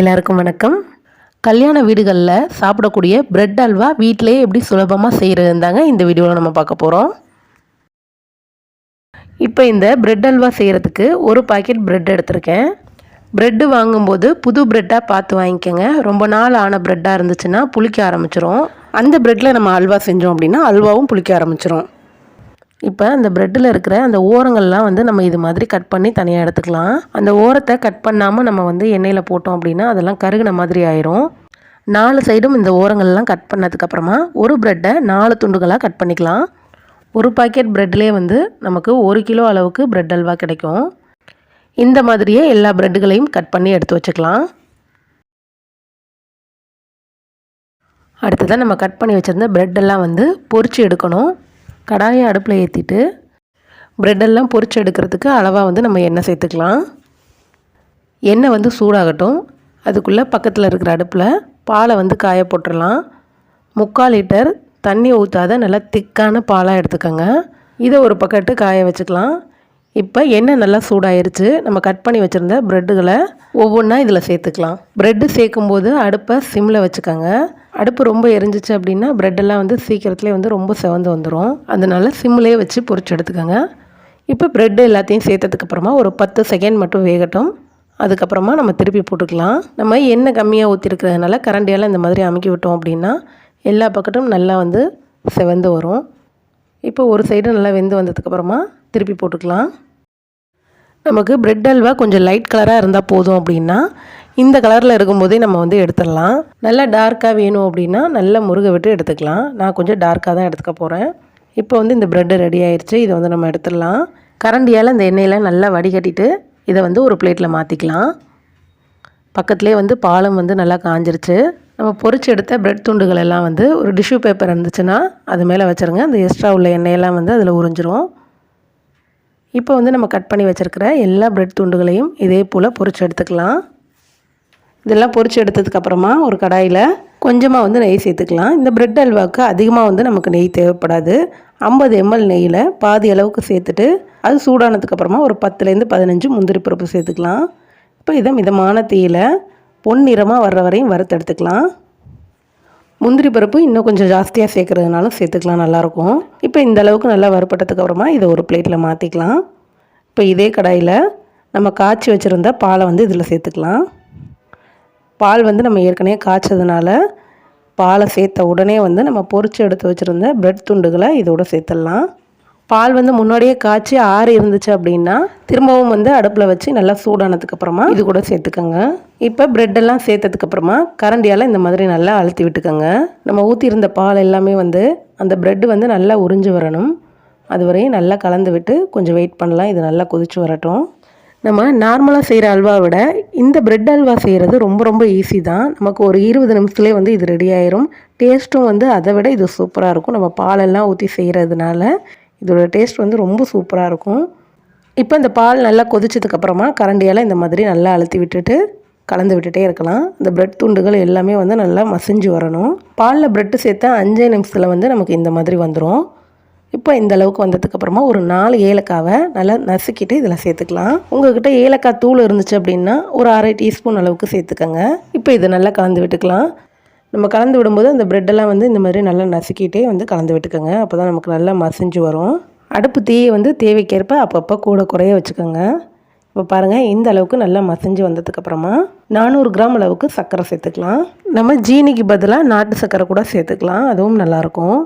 எல்லாருக்கும் வணக்கம். கல்யாண வீடுகளில் சாப்பிடக்கூடிய பிரெட் அல்வா வீட்டிலேயே எப்படி சுலபமாக செய்கிறதுந்தாங்க இந்த வீடியோவில் நம்ம பார்க்க போகிறோம் இப்போ இந்த பிரெட் அல்வா செய்கிறதுக்கு ஒரு பாக்கெட் பிரெட் எடுத்திருக்கேன். பிரெட்டு வாங்கும்போது புது பிரெட்டாக பார்த்து வாங்கிக்கோங்க. ரொம்ப நாள் ஆன பிரெட்டாக இருந்துச்சுன்னா புளிக்க ஆரம்பிச்சிரும். அந்த பிரெட்டில் நம்ம அல்வா செஞ்சோம் அப்படின்னா அல்வாவும் புளிக்க ஆரம்பிச்சிரும். இப்போ அந்த ப்ரெட்டில் இருக்கிற அந்த ஓரங்கள்லாம் வந்து நம்ம இது மாதிரி கட் பண்ணி தனியாக எடுத்துக்கலாம். அந்த ஓரத்தை கட் பண்ணாமல் நம்ம வந்து எண்ணெயில் போட்டோம் அப்படின்னா அதெல்லாம் கருகின மாதிரி ஆயிரும். நாலு சைடும் இந்த ஓரங்கள்லாம் கட் பண்ணதுக்கப்புறமா ஒரு ப்ரெட்டை நாலு துண்டுகளாக கட் பண்ணிக்கலாம். ஒரு பாக்கெட் ப்ரெட்லேயே வந்து நமக்கு ஒரு கிலோ அளவுக்கு ப்ரெட் அல்வா கிடைக்கும். இந்த மாதிரியே எல்லா ப்ரெட்டுகளையும் கட் பண்ணி எடுத்து வச்சுக்கலாம். அடுத்ததாக நம்ம கட் பண்ணி வச்சுருந்த ப்ரெட்டெல்லாம் வந்து பொறிச்சு எடுக்கணும். கடாயை அடுப்பில் ஏற்றிட்டு ப்ரெட்டெல்லாம் பொறிச்சு எடுக்கிறதுக்கு அளவாக வந்து நம்ம எண்ணெய் சேர்த்துக்கலாம். எண்ணெய் வந்து சூடாகட்டும். அதுக்குள்ளே பக்கத்தில் இருக்கிற அடுப்பில் பாலை வந்து காய போட்டுடலாம் முக்கால் லிட்டர் தண்ணி ஊற்றாத நல்லா திக்கான பாலாக எடுத்துக்கோங்க. இதை ஒரு பக்கத்து காய வச்சுக்கலாம். இப்போ எண்ணெய் நல்லா சூடாயிருச்சு. நம்ம கட் பண்ணி வச்சுருந்த ப்ரெட்டுகளை ஒவ்வொன்றா இதில் சேர்த்துக்கலாம். ப்ரெட்டு சேர்க்கும்போது அடுப்பை சிம்மில் வச்சுக்கோங்க. அடுப்பு ரொம்ப எரிஞ்சிச்சு அப்படின்னா ப்ரெட்டெல்லாம் வந்து சீக்கிரத்துலேயே வந்து ரொம்ப செவந்து வந்துடும் அதனால சிம்லேயே வச்சு பொறிச்சு எடுத்துக்கோங்க. இப்போ ப்ரெட்டு எல்லாத்தையும் சேர்த்ததுக்கப்புறமா ஒரு பத்து செகண்ட் மட்டும் வேகட்டும். அதுக்கப்புறமா நம்ம திருப்பி போட்டுக்கலாம். நம்ம எண்ணெய் கம்மியாக ஊற்றிருக்கிறதுனால கரண்டியால் இந்த மாதிரி அமுக்கி விட்டோம் அப்படின்னா எல்லா பக்கட்டும் நல்லா வந்து செவந்து வரும். இப்போ ஒரு சைடு நல்லா வெந்து வந்ததுக்கப்புறமா திருப்பி போட்டுக்கலாம். நமக்கு பிரெட் அல்வா கொஞ்சம் லைட் கலராக இருந்தால் போதும் அப்படின்னா இந்த கலரில் இருக்கும்போதே நம்ம வந்து எடுத்துடலாம். நல்லா டார்க்காக வேணும் அப்படின்னா நல்லா முருகை விட்டு எடுத்துக்கலாம். நான் கொஞ்சம் டார்க்காக தான் எடுத்துக்க போகிறேன் இப்போ வந்து இந்த ப்ரெட்டு ரெடி ஆயிடுச்சு இதை வந்து நம்ம எடுத்துடலாம். கரண்டியால் இந்த எண்ணெயில் நல்லா வடிகட்டிட்டு இதை வந்து ஒரு பிளேட்டில் மாற்றிக்கலாம் பக்கத்துலேயே வந்து பாலம் வந்து நல்லா காஞ்சிருச்சு. நம்ம பொரிச்சு எடுத்த பிரெட் துண்டுகள் எல்லாம் வந்து ஒரு டிஷ்யூ பேப்பர் இருந்துச்சுன்னா அது மேலே வச்சுருங்க. அந்த எக்ஸ்ட்ரா உள்ள எண்ணெயெல்லாம் வந்து அதில் உறிஞ்சிரும். இப்போ வந்து நம்ம கட் பண்ணி வச்சுருக்கிற எல்லா பிரெட் துண்டுகளையும் இதே போல் பொறிச்சு எடுத்துக்கலாம். இதெல்லாம் பொறிச்சு எடுத்ததுக்கப்புறமா ஒரு கடாயில் கொஞ்சமாக வந்து நெய் சேர்த்துக்கலாம். இந்த பிரெட் அல்வாவுக்கு அதிகமாக வந்து நமக்கு நெய் தேவைப்படாது. ஐம்பது எம்எல் நெய்யில் பாதி அளவுக்கு சேர்த்துட்டு அது சூடானதுக்கப்புறமா ஒரு பத்துலேருந்து பதினஞ்சு முந்திரி பருப்பு சேர்த்துக்கலாம். இப்போ இதை மிதமான தீயில் பொன்னிறமாக வர்ற வரையும் வறுத்தெடுத்துக்கலாம் முந்திரி பருப்பு இன்னும் கொஞ்சம் ஜாஸ்தியாக சேர்க்குறதுனாலும் சேர்த்துக்கலாம் நல்லாயிருக்கும். இப்போ இந்த அளவுக்கு நல்லா வறுப்பட்டதுக்கப்புறமா இதை ஒரு பிளேட்டில் மாற்றிக்கலாம் இப்போ இதே கடாயில் நம்ம காய்ச்சி வச்சுருந்த பாலை வந்து இதில் சேர்த்துக்கலாம். பால் வந்து நம்ம ஏற்கனவே காய்ச்சதுனால பாலை சேர்த்த உடனே வந்து நம்ம பொறிச்சு எடுத்து வச்சுருந்த பிரெட் துண்டுகளை இதோட சேர்த்துடலாம். பால் வந்து முன்னாடியே காய்ச்சி ஆறு இருந்துச்சு அப்படின்னா திரும்பவும் வந்து அடுப்பில் வச்சு நல்லா சூடானதுக்கப்புறமா இது கூட சேர்த்துக்கோங்க. இப்போ ப்ரெட்டெல்லாம் சேர்த்ததுக்கப்புறமா கரண்டியால் இந்த மாதிரி நல்லா அழுத்தி விட்டுக்கோங்க. நம்ம ஊற்றியிருந்த பால் எல்லாமே வந்து அந்த ப்ரெட்டு வந்து நல்லா உறிஞ்சு வரணும். அது வரையும் நல்லா கலந்து விட்டு கொஞ்சம் வெயிட் பண்ணலாம். இது நல்லா கொதிச்சு வரட்டும். நம்ம நார்மலாக செய்கிற அல்வா விட இந்த பிரெட் அல்வா செய்கிறது ரொம்ப ரொம்ப ஈஸி தான். நமக்கு ஒரு இருபது நிமிஷத்துலேயே வந்து இது ரெடி ஆயிரும். டேஸ்ட்டும் வந்து அதை விட இது சூப்பராக இருக்கும். நம்ம பாலெல்லாம் ஊற்றி செய்கிறதுனால இதோட டேஸ்ட் வந்து ரொம்ப சூப்பராக இருக்கும். இப்போ இந்த பால் நல்லா கொதிச்சதுக்கப்புறமா கரண்டியால் இந்த மாதிரி நல்லா அழுத்தி விட்டுட்டு கலந்து விட்டுட்டே இருக்கலாம். இந்த பிரெட் துண்டுகள் எல்லாமே வந்து நல்லா மசிஞ்சு வரணும். பாலில் பிரெட்டு சேர்த்தா அஞ்சே நிமிஷத்தில் வந்து நமக்கு இந்த மாதிரி வந்துடும் இப்போ இந்த அளவுக்கு வந்ததுக்கப்புறமா ஒரு நாலு ஏலக்காவை நல்லா நசுக்கிட்டு இதில் சேர்த்துக்கலாம். உங்ககிட்ட ஏலக்காய் தூள் இருந்துச்சு அப்படின்னா ஒரு அரை டீஸ்பூன் அளவுக்கு சேர்த்துக்கோங்க. இப்போ இதை நல்லா கலந்து விட்டுக்கலாம். நம்ம கலந்து விடும்போது அந்த ப்ரெட்டெல்லாம் வந்து இந்த மாதிரி நல்லா நசுக்கிட்டே வந்து கலந்து விட்டுக்கோங்க. அப்போ தான் நமக்கு நல்லா மசிஞ்சு வரும். அடுப்பு தீயை வந்து தேவைக்கேற்ப அப்பப்போ கூட குறைய வச்சுக்கோங்க. இப்போ பாருங்கள் இந்த அளவுக்கு நல்லா மசிஞ்சு வந்ததுக்கப்புறமா நானூறு கிராம் அளவுக்கு சர்க்கரை சேர்த்துக்கலாம். நம்ம ஜீனிக்கு பதிலாக நாட்டு சர்க்கரை கூட சேர்த்துக்கலாம். அதுவும் நல்லாயிருக்கும்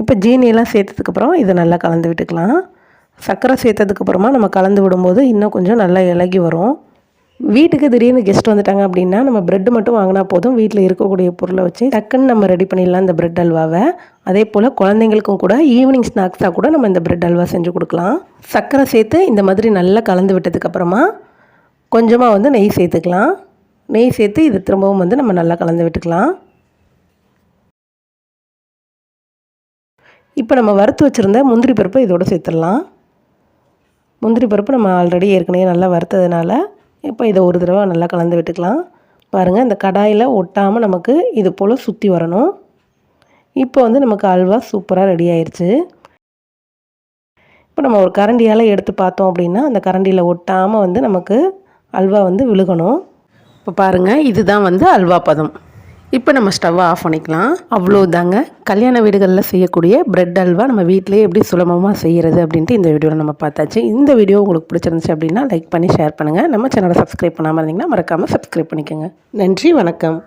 இப்போ ஜீனியெல்லாம் சேர்த்ததுக்கப்புறம் இதை நல்லா கலந்து விட்டுக்கலாம். சர்க்கரை சேர்த்ததுக்கப்புறமா நம்ம கலந்து விடும்போது இன்னும் கொஞ்சம் நல்லா இலகி வரும். வீட்டுக்கு திடீர்னு கெஸ்ட் வந்துட்டாங்க அப்படின்னா நம்ம ப்ரெட்டு மட்டும் வாங்கினா போதும். வீட்டில் இருக்கக்கூடிய பொருளை வச்சு டக்குன்னு நம்ம ரெடி பண்ணிடலாம் இந்த ப்ரெட் அல்வாவை. அதே போல் குழந்தைங்களுக்கும் கூட ஈவினிங் ஸ்நாக்ஸாக கூட நம்ம இந்த ப்ரெட் அல்வா செஞ்சு கொடுக்கலாம். சர்க்கரை சேர்த்து இந்த மாதிரி நல்லா கலந்து விட்டதுக்கப்புறமா கொஞ்சமாக வந்து நெய் சேர்த்துக்கலாம். நெய் சேர்த்து இது திரும்பவும் வந்து நம்ம நல்லா கலந்து விட்டுக்கலாம். இப்போ நம்ம வறுத்து வச்சுருந்த முந்திரி பருப்பை இதோடு சேர்த்துடலாம். முந்திரி பருப்பு நம்ம ஆல்ரெடி ஏற்கனவே நல்லா வறுத்ததுனால இப்போ இதை ஒரு தடவை நல்லா கலந்து விட்டுக்கலாம். பாருங்கள் இந்த கடாயில் ஒட்டாமல் நமக்கு இது போல் சுற்றி வரணும். இப்போ வந்து நமக்கு அல்வா சூப்பராக ரெடி ஆயிடுச்சு இப்போ நம்ம ஒரு கரண்டியால் எடுத்து பார்த்தோம் அப்படின்னா அந்த கரண்டியில் ஒட்டாமல் வந்து நமக்கு அல்வா வந்து விழுகணும். இப்போ பாருங்கள் இதுதான் வந்து அல்வா பதம். இப்போ நம்ம ஸ்டவ்வை ஆஃப் பண்ணிக்கலாம். அவ்வளோதாங்க கல்யாண வீடுகளில் செய்யக்கூடிய பிரெட் அல்வா நம்ம வீட்டிலேயே எப்படி சுலபமாக செய்கிறது அப்படின்ட்டு இந்த வீடியோவில் நம்ம பார்த்தாச்சு. இந்த வீடியோ உங்களுக்கு பிடிச்சிருந்துச்சு அப்படின்னா லைக் பண்ணி ஷேர் பண்ணுங்கள் நம்ம சேனலை சப்ஸ்கிரைப் பண்ணாமல் இருந்தீங்கன்னா மறக்காமல் சப்ஸ்கிரைப் பண்ணிக்கோங்க. நன்றி வணக்கம்.